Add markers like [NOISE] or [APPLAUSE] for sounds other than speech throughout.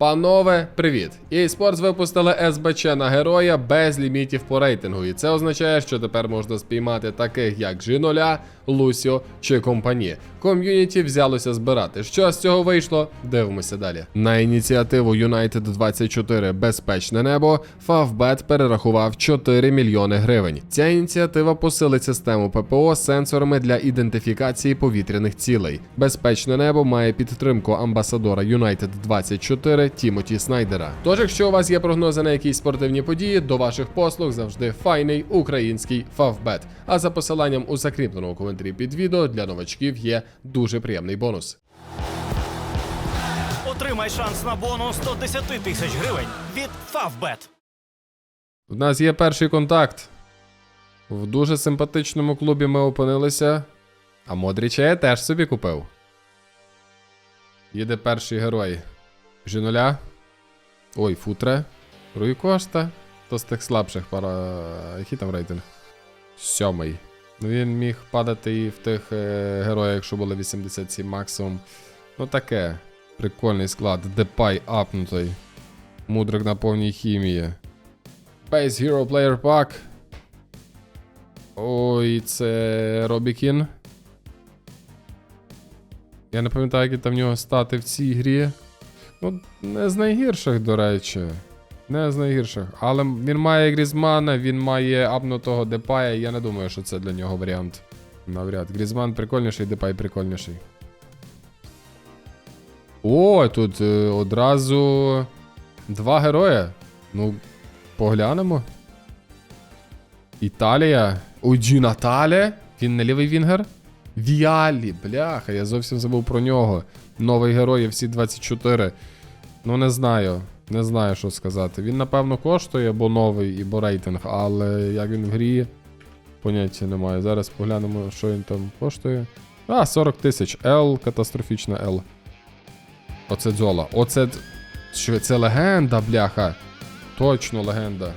Панове, привіт! EA Sports випустили СБЧ на героя без лімітів по рейтингу. І це означає, що тепер можна спіймати таких як G0, Лусіо чи компані. Ком'юніті взялося збирати. Що з цього вийшло? Дивимося далі. На ініціативу United 24 Безпечне небо Favbet перерахував 4 мільйони гривень. Ця ініціатива посилить систему ППО з сенсорами для ідентифікації повітряних цілей. Безпечне небо має підтримку амбасадора United 24 Тімоті Снайдера. Тож, якщо у вас є прогнози на якісь спортивні події, до ваших послуг завжди файний український Favbet. А за посиланням у закріпленому коментарі під відео для новачків є дуже приємний бонус. Отримай шанс на бонус 110 тисяч гривень від Favbet. У нас є перший контакт. В дуже симпатичному клубі ми опинилися. А Модріча я теж собі купив. Їде перший герой. Жінуля. Ой, футре. Руй Кошта. То з тих слабших пара. Який там рейтинг? Сьомий. Ну він міг падати і в тих е, героях, якщо було 87 максимум. Ну таке. Прикольний склад. Депай апнутий. Мудрик на повній хімії. Base Hero Player Pack. Ой, це Робікін. Я не пам'ятаю, які там в нього стати в цій грі. Ну, не з найгірших, до речі. Не з найгірших. Але він має Грізмана, він має апнутого Депая. Я не думаю, що це для нього варіант. Навряд. Грізман прикольніший, Депай прикольніший. О, тут е, одразу два герої. Ну, поглянемо. Італія. Оджі Натале. Він не лівий вінгер. Віалі, бляха, я зовсім забув про нього. Новий герой, всі 24. Ну, не знаю. Не знаю, що сказати. Він, напевно, коштує, бо новий, бо рейтинг, але як він в грі, поняття немає. Зараз поглянемо, що він там коштує. А, 40 тисяч. L, катастрофічна L. Оце дзола. Оце. Що це легенда, бляха. Точно легенда.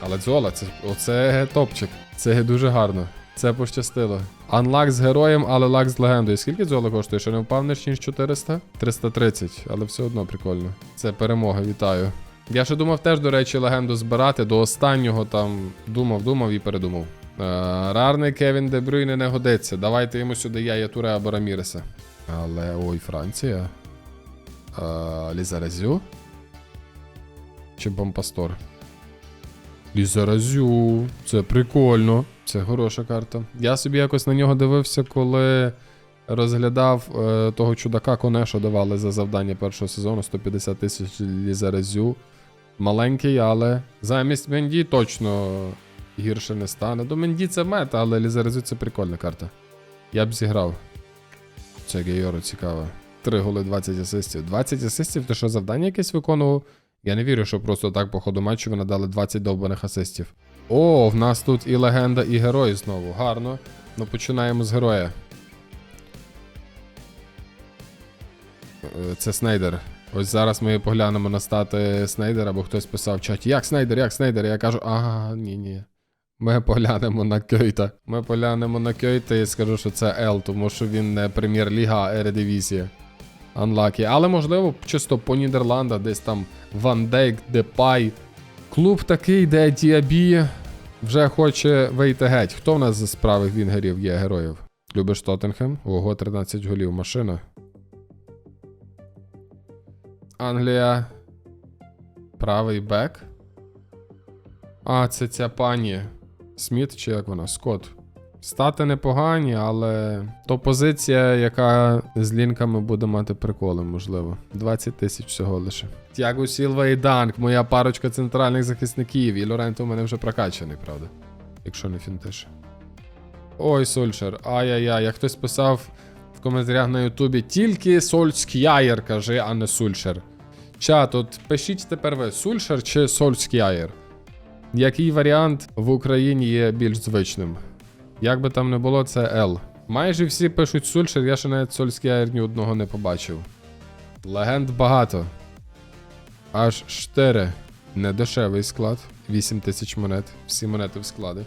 Але дзола, це, оце топчик. Це дуже гарно. Це пощастило. Анлак з героєм, але лак з легендою. Скільки дзола коштує? Що не впав ніж 400? 330, але все одно прикольно. Це перемога, вітаю. Я ще думав теж, до речі, легенду збирати. До останнього там думав, думав і передумав. Е, рарний Кевін Де Брюйне не годиться. Давайте йому сюди я Туре або Раміреса. Але ой, Франція. Е, Лізаразю. Чи Бомпастор? Лізаразю. Це прикольно. Це хороша карта. Я собі якось на нього дивився, коли розглядав е, того чудака коне, що давали за завдання першого сезону 150 тисяч Лізаразю. Маленький, але замість Менді точно гірше не стане. До Менді це мета, але Лізаразю це прикольна карта. Я б зіграв. Це Гейоро цікаво. 3 голи 20 асистів. 20 асистів, ти що завдання якесь виконував? Я не вірю, що просто так по ходу матчу ви надали 20 довбаних асистів. О, в нас тут і легенда, і герой знову. Гарно. Ну починаємо з героя. Е, Це Снейдер. Ось зараз ми поглянемо на стати Снейдера, бо хтось писав в чаті: Як Снейдер, як Снейдер? Я кажу, ага, ні, ні. Ми поглянемо на Кьойта. Ми поглянемо на Кьойта і скажу, що це L, тому що він не прем'єр-ліга, а Ередивізія. Unlucky. Але можливо, чисто по Нідерландах, десь там Ван Дейк, Депай. Клуб такий, де Діабі вже хоче вийти геть. Хто в нас з правих вінгерів є героїв? Любиш Тоттенхем? Ого, 13 голів. Машина. Англія. Правий бек. А, це ця пані. Сміт чи як вона? Скотт. Стати непогані, але то позиція, яка з лінками буде мати приколи, можливо. 20 тисяч всього лише. Тяго Сілва і Данк, моя парочка центральних захисників. І Лоренто у мене вже прокачаний, правда. Якщо не фінтиш. Ой, Сольшер. Ай-яй-яй, як хтось писав в коментарях на Ютубі, тільки Сольскяєр, каже, а не Сульшер. Чат, от пишіть тепер ви Сульшер чи Сольскяєр. Який варіант в Україні є більш звичним? Як би там не було, це L. Майже всі пишуть Сульшер, я ще навіть Сольський ні одного не побачив. Легенд багато. Аж 4. Недешевий склад. 8 тисяч монет. Всі монети в склади.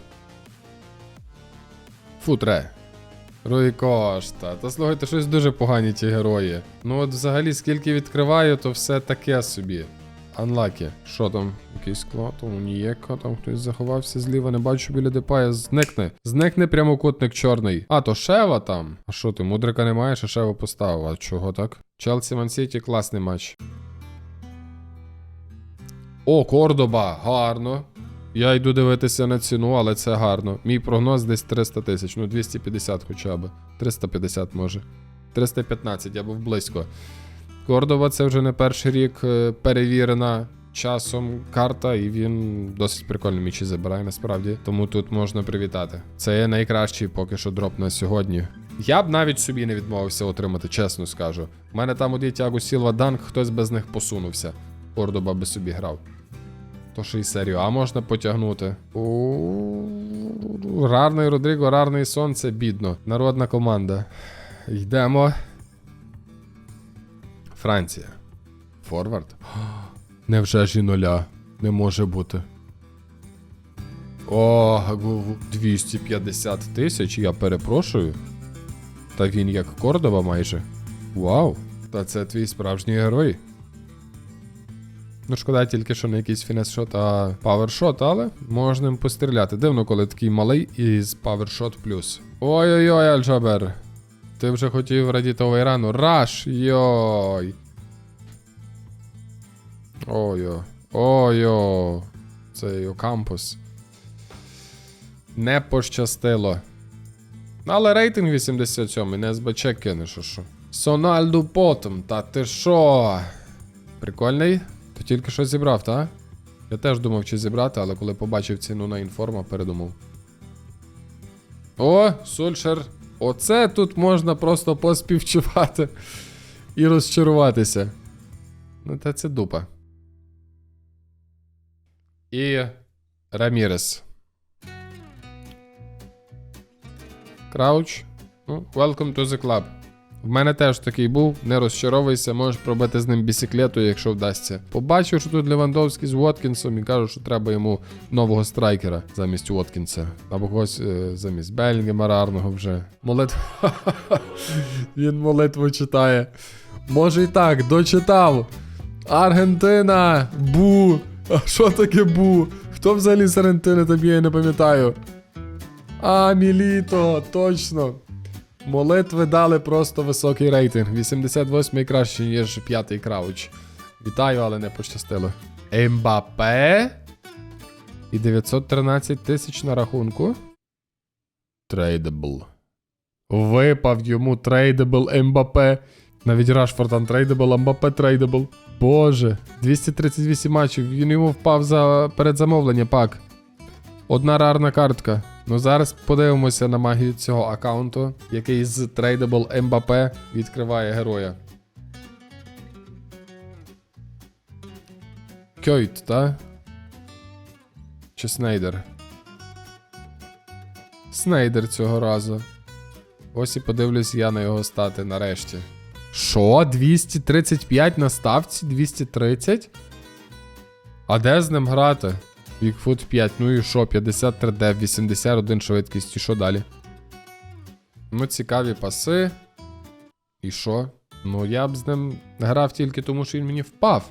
Футре. Руй Кошта. Та слухайте, щось дуже погані ті герої. Ну от взагалі, скільки відкриваю, то все таке собі. Unlucky. Що там? Якийсь склад, унієка, там хтось заховався зліва, не бачу біля депая. Зникне. Зникне прямокутник чорний. А, то Шева там. А що ти, мудрика не маєш, а Шева поставив. А чого так? Челсі Мансіті класний матч. О, Кордоба, гарно. Я йду дивитися на ціну, але це гарно. Мій прогноз десь 300 тисяч, ну 250 хоча б. 350 може. 315, я був близько. Кордова це вже не перший рік е, перевірена часом карта, і він досить прикольно мічі забирає насправді. Тому тут можна привітати. Це є найкращий поки що дроп на сьогодні. Я б навіть собі не відмовився отримати, чесно скажу. У мене там один Тягу Сілва Данк, хтось без них посунувся. Кордоба би собі грав. То ще й серію, а можна потягнути. Рарний Родріго, рарний сон, це бідно. Народна команда. Йдемо. Франція. Форвард. Невже ж нуля? Не може бути. О, 250 тисяч, я перепрошую. Та він як Кордова майже. Вау! Та це твій справжній герой. Ну, шкода тільки, що не якийсь фінес-шот, а павершот, але можна їм постріляти. Дивно, коли такий малий і з павершот плюс. Ой-ой-ой, Альджабер. Ти вже хотів радіти Овейрану. Раш! Йой. Ой-о. Ой-о. Цей Окампус. Не пощастило. Але рейтинг 87, не СБЧ кинеш, а що. Сональду потом, та ти що? Прикольний? Ти тільки що зібрав, та? Я теж думав, чи зібрати, але коли побачив ціну на інформа, передумав. О, Сульшер. Оце тут можна просто поспівчувати і розчаруватися. Ну, та це дупа. І Рамірес. Крауч. Ну, welcome to the club. В мене теж такий був, не розчаровуйся, можеш пробити з ним бісіклету, якщо вдасться. Побачив, що тут Левандовський з Воткінсом і кажу, що треба йому нового страйкера замість Воткінса. Або когось е, замість Белінгема рарного вже. Молитва. [LAUGHS] Він молитву читає. Може і так, дочитав. Аргентина! Бу! А що таке бу? Хто взагалі з Аргентини тобі я не пам'ятаю? А, Міліто, точно. Молитви дали просто високий рейтинг. 88-й краще, ніж п'ятий крауч. Вітаю, але не пощастило. Ембапе. І 913 тисяч на рахунку. Трейдабл. Випав йому трейдабл Ембапе. Навіть Рашфорд антрейдабл, Ембапе трейдабл. Боже, 238 матчів. Він йому впав за передзамовлення пак. Одна рарна картка. Ну зараз подивимося на магію цього аккаунту, який з Tradable Mbappé відкриває героя. Кьойт, та? Чи Снейдер? Снейдер цього разу. Ось і подивлюсь я на його стати нарешті. Що? 235 на ставці? 230? А де з ним грати? Бігфут 5, ну і що, 53 d 81 швидкість, і що далі? Ну, цікаві паси. І що? Ну, я б з ним грав тільки тому, що він мені впав.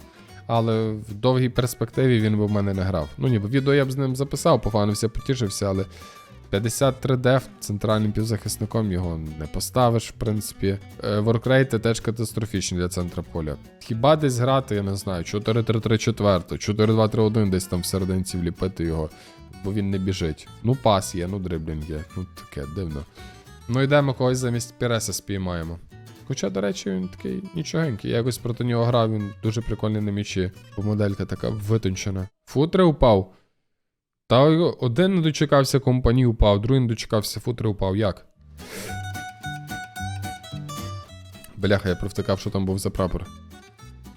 Але в довгій перспективі він би в мене не грав. Ну ніби відео я б з ним записав, пофанився, потішився, але 53 деф центральним півзахисником його не поставиш, в принципі. Е, Воркрейти теж катастрофічні для центра поля. Хіба десь грати, я не знаю, 4-3-3-4, 4-2-3-1 десь там всерединці вліпити його, бо він не біжить. Ну, пас є, ну дриблінг є. Ну таке дивно. Ну йдемо когось замість Піреса спіймаємо. Хоча, до речі, він такий нічогенький. Я якось проти нього грав, він дуже прикольний на м'ячі, бо моделька така витончена. Футре упав. Та один не дочекався компанії упав, другий не дочекався футри упав. Як? Бляха, я провтикав, що там був за прапор.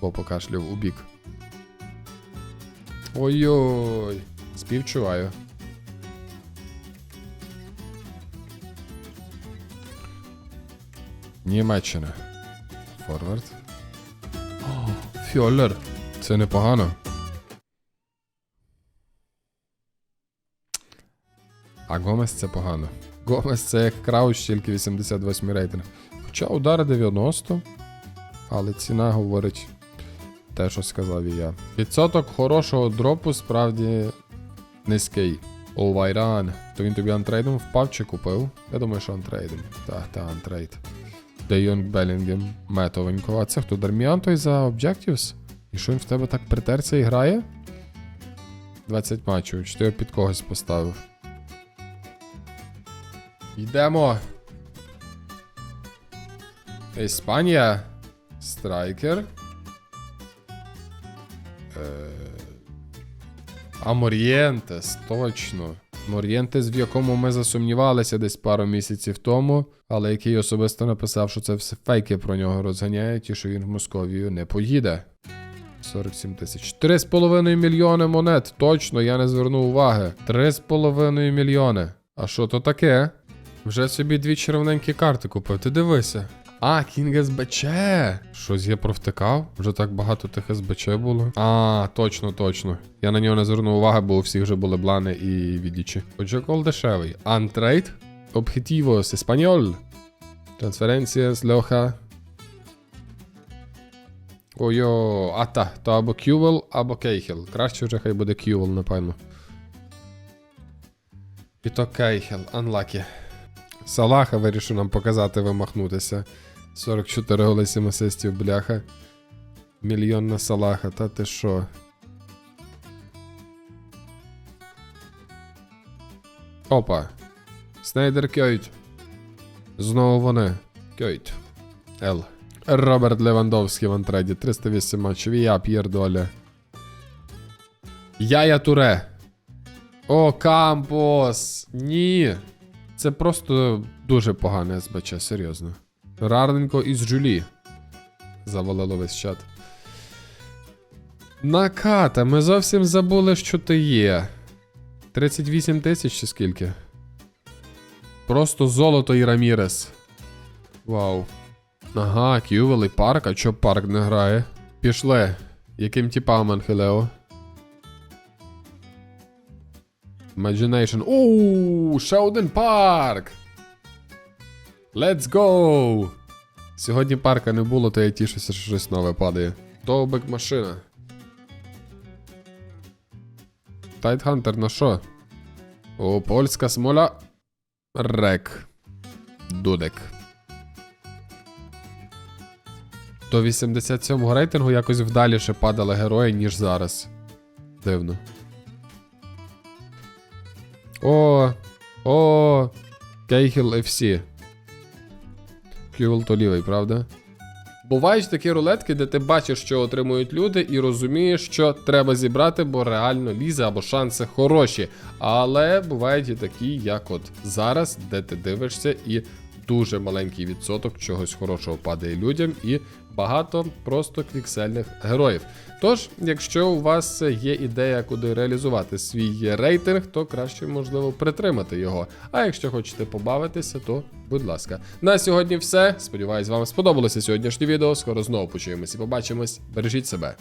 Бо покашляв у бік. Ой-ой. Співчуваю. Німеччина. Форвард. О, Фьоллер. Це непогано. А Гомес це погано. Гомес це як Крауч, тільки 88 рейтинг. Хоча удар 90, але ціна говорить те, що сказав і я. Відсоток хорошого дропу справді низький. Овайран. То він тобі антрейдом впав чи купив? Я думаю, що антрейдом. Так, та, антрейд. Де Йонг Белінгем. Метовенько. А це хто? Дарміан той за Objectives? І що він в тебе так притерся і грає? 20 матчів. Чи ти його під когось поставив? Йдемо. Іспанія. Страйкер. Е... А Морієнтес, точно. Морієнтес, в якому ми засумнівалися десь пару місяців тому, але який особисто написав, що це все фейки про нього розганяють і що він в Московію не поїде. 47 тисяч. 3,5 мільйони монет. Точно, я не звернув уваги. 3,5 мільйони. А що то таке? Вже собі дві червоненькі карти купив. Ти дивися. А, Кінг СБЧ. Щось я провтикав? Вже так багато тих СБЧ було. А, точно, точно. Я на нього не звернув уваги, бо у всіх вже були блани і відічі. Отже, кол дешевий. Антрейд. Обхітівос. Еспаньоль. Трансференція з Льоха. Ой-о, а та, то або Кювел, або Кейхел. Краще вже хай буде Кювел, напевно. І то Кейхел, unlucky. Салаха вирішив нам показати вимахнутися. 44 голи 7 асистів, бляха. Мільйон на Салаха, та ти що? Опа. Снайдер Кьойт. Знову вони. Кьойт. Л. Роберт Левандовський в антреді. 308 матчів. Я П'єр Доля. Яя Туре. О, Кампос. Ні. Це просто дуже погане СБЧ, серйозно. Рарненько із Джулі. Завалило весь чат. Наката, ми зовсім забули, що ти є. 38 тисяч чи скільки? Просто золото і Рамірес. Вау. Ага, Кювел і парк, а чо парк не грає? Пішли. Яким типам Анхелео? Imagination. Оу, ще один парк. Let's go! Сьогодні парка не було, то я тішуся, що щось нове падає. Довбик машина. Тайтхантер на що? О, польська смоля. Рек. Дудек. До 87-го рейтингу якось вдаліше падали герої, ніж зараз. Дивно. О, о, Кейхіл FC. Кювел то лівий, правда? Бувають такі рулетки, де ти бачиш, що отримують люди, і розумієш, що треба зібрати, бо реально лізе або шанси хороші. Але бувають і такі, як от зараз, де ти дивишся, і дуже маленький відсоток чогось хорошого падає людям, і багато просто квіксельних героїв. Тож, якщо у вас є ідея, куди реалізувати свій рейтинг, то краще, можливо, притримати його. А якщо хочете побавитися, то будь ласка. На сьогодні все. Сподіваюсь, вам сподобалося сьогоднішнє відео. Скоро знову почуємось і побачимось. Бережіть себе.